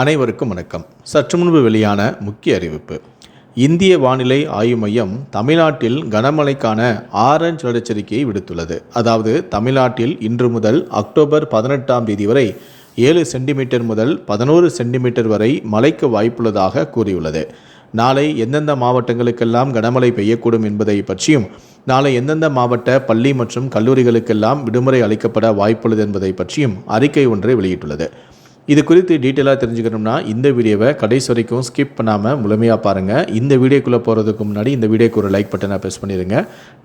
அனைவருக்கும் வணக்கம். சற்று முன்பு வெளியான முக்கிய அறிவிப்பு. இந்திய வானிலை ஆய்வு மையம் தமிழ்நாட்டில் கனமழைக்கான ஆரஞ்ச் எச்சரிக்கையை விடுத்துள்ளது. அதாவது தமிழ்நாட்டில் இன்று முதல் அக்டோபர் பதினெட்டாம் தேதி வரை ஏழு சென்டிமீட்டர் முதல் பதினோரு சென்டிமீட்டர் வரை மழைக்கு வாய்ப்புள்ளதாக கூறியுள்ளது. நாளை எந்தெந்த மாவட்டங்களுக்கெல்லாம் கனமழை பெய்யக்கூடும் என்பதை பற்றியும் நாளை எந்தெந்த மாவட்ட பள்ளி மற்றும் கல்லூரிகளுக்கெல்லாம் விடுமுறை அளிக்கப்பட வாய்ப்புள்ளது என்பதை பற்றியும் அறிக்கை ஒன்றை வெளியிட்டுள்ளது. இது குறித்து டீட்டெயிலாக தெரிஞ்சுக்கணும்னா இந்த வீடியோவை கடைசி வரைக்கும் ஸ்கிப் பண்ணாமல் முழுமையாக பாருங்கள் இந்த வீடியோக்குள்ளே போகிறதுக்கு முன்னாடி இந்த வீடியோக்கு ஒரு லைக் பட்டனை ப்ரெஸ் பண்ணிடுங்க.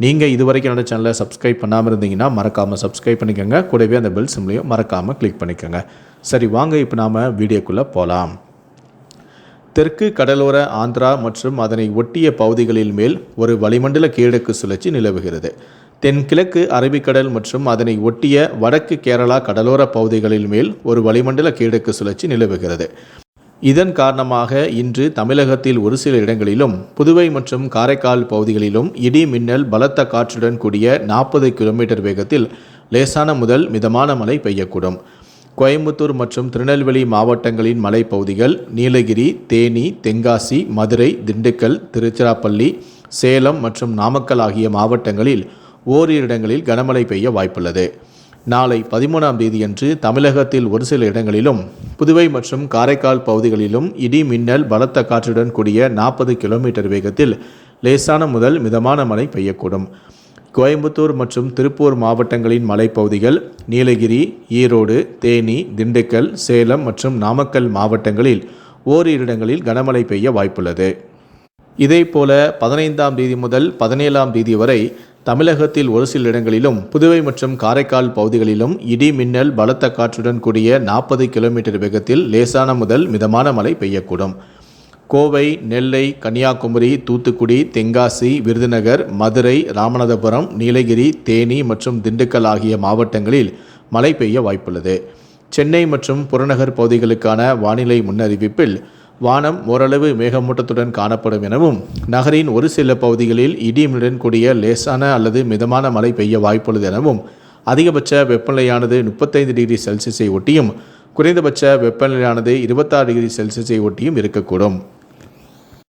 நீங்கள் இது வரைக்கும் என்னோட சேனலை சப்ஸ்கிரைப் பண்ணாமல் இருந்தீங்கன்னா மறக்காமல் சப்ஸ்கிரைப் பண்ணிக்கோங்க. கூடவே அந்த பெல் சிம்லையும் மறக்காமல் கிளிக் பண்ணிக்கோங்க. சரி வாங்க இப்போ நாம் வீடியோக்குள்ளே போகலாம் தெற்கு கடலோர ஆந்திரா மற்றும் அதனை ஒட்டிய பகுதிகளில் மேல் ஒரு வளிமண்டல கீழக்கு சுழற்சி நிலவுகிறது. தென்கிழக்கு அரபிக்கடல் மற்றும் அதனை ஒட்டிய வடக்கு கேரளா கடலோர பகுதிகளில் மேல் ஒரு வளிமண்டல கீழக்கு சுழற்சி நிலவுகிறது. இதன் காரணமாக இன்று தமிழகத்தில் ஒரு சில இடங்களிலும் புதுவை மற்றும் காரைக்கால் பகுதிகளிலும் இடி மின்னல் பலத்த காற்றுடன் கூடிய நாற்பது கிலோமீட்டர் வேகத்தில் லேசான முதல் மிதமான மழை பெய்யக்கூடும். கோயம்புத்தூர் மற்றும் திருநெல்வேலி மாவட்டங்களின் மலைப்பகுதிகள் நீலகிரி தேனி தென்காசி மதுரை திண்டுக்கல் திருச்சிராப்பள்ளி சேலம் மற்றும் நாமக்கல் ஆகிய மாவட்டங்களில் ஓரிரு இடங்களில் கனமழை பெய்ய வாய்ப்புள்ளது. நாளை பதிமூணாம் தேதியன்று தமிழகத்தில் ஒரு சில இடங்களிலும் புதுவை மற்றும் காரைக்கால் பகுதிகளிலும் இடி மின்னல் பலத்த காற்றுடன் கூடிய நாற்பது கிலோமீட்டர் வேகத்தில் லேசான முதல் மிதமான மழை பெய்யக்கூடும். கோயம்புத்தூர் மற்றும் திருப்பூர் மாவட்டங்களின் மலைப்பகுதிகள் நீலகிரி ஈரோடு தேனி திண்டுக்கல் சேலம் மற்றும் நாமக்கல் மாவட்டங்களில் ஓரிரு இடங்களில் கனமழை பெய்ய வாய்ப்புள்ளது. இதேபோல பதினைந்தாம் தேதி முதல் பதினேழாம் தேதி வரை தமிழகத்தில் ஒரு சில இடங்களிலும் புதுவை மற்றும் காரைக்கால் பகுதிகளிலும் இடி மின்னல் பலத்த காற்றுடன் கூடிய நாற்பது கிலோமீட்டர் வேகத்தில் லேசான முதல் மிதமான மழை பெய்யக்கூடும். கோவை நெல்லை கன்னியாகுமரி தூத்துக்குடி தென்காசி விருதுநகர் மதுரை ராமநாதபுரம் நீலகிரி தேனி மற்றும் திண்டுக்கல் ஆகிய மாவட்டங்களில் மழை பெய்ய வாய்ப்புள்ளது. சென்னை மற்றும் புறநகர் பகுதிகளுக்கான வானிலை முன்னறிவிப்பில் வானம் ஓரளவு மேகமூட்டத்துடன் காணப்படும் எனவும் நகரின் ஒரு சில பகுதிகளில் இடியுடன் கூடிய லேசான அல்லது மிதமான மழை பெய்ய வாய்ப்புள்ளது எனவும் அதிகபட்ச வெப்பநிலையானது முப்பத்தைந்து டிகிரி செல்சியஸை ஒட்டியும் குறைந்தபட்ச வெப்பநிலையானது இருபத்தாறு டிகிரி செல்சியஸை ஒட்டியும் இருக்கக்கூடும்.